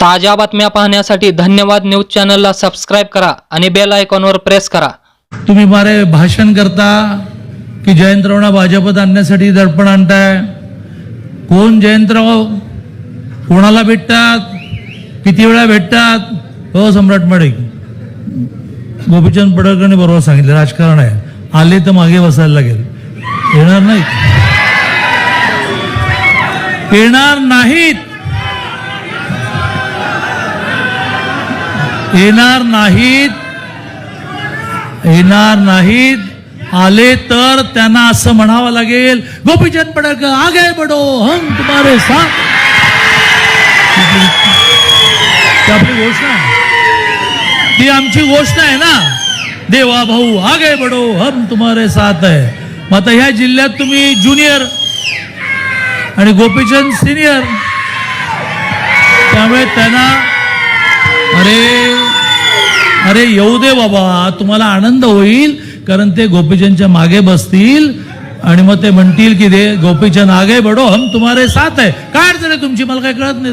ताज्या बातम्या पाहण्यासाठी धन्यवाद न्यूज चॅनलला सबस्क्राईब करा आणि बेल आयकॉनवर प्रेस करा. तुम्ही मारे भाषण करता की जयंतरावना भाजपत आणण्यासाठी दडपण आणताय? कोण जयंतराव कोणाला भेटतात? किती वेळा भेटतात? हो सम्राट माडिक गोपीचंद पडळकरने बरोबर सांगितलं राजकारण आहे. आले तर मागे बसायला लागेल. येणार नाहीत. येणार नाहीत. येणार नाहीत. येणार नाहीत. आले तर त्यांना असं म्हणावं लागेल गोपीचंद पडक आगे बडो हम तुम्हारे साथ. ती आपली घोषणा आहे. ती आमची घोषणा आहे ना. देवा भाऊ आगे बडो हम तुम्हारे साथ आहे. मग आता ह्या जिल्ह्यात तुम्ही ज्युनियर आणि गोपीचंद सिनियर त्यामुळे त्यांना अरे अरे येऊ दे बाबा तुम्हाला आनंद होईल कारण ते गोपीचंदच्या मागे बसतील आणि मग ते म्हणतील की दे गोपीचंद आगे बडो हम तुम्हारे साथ आहे काय अडचण आहे तुमची? मला काय कळत नाही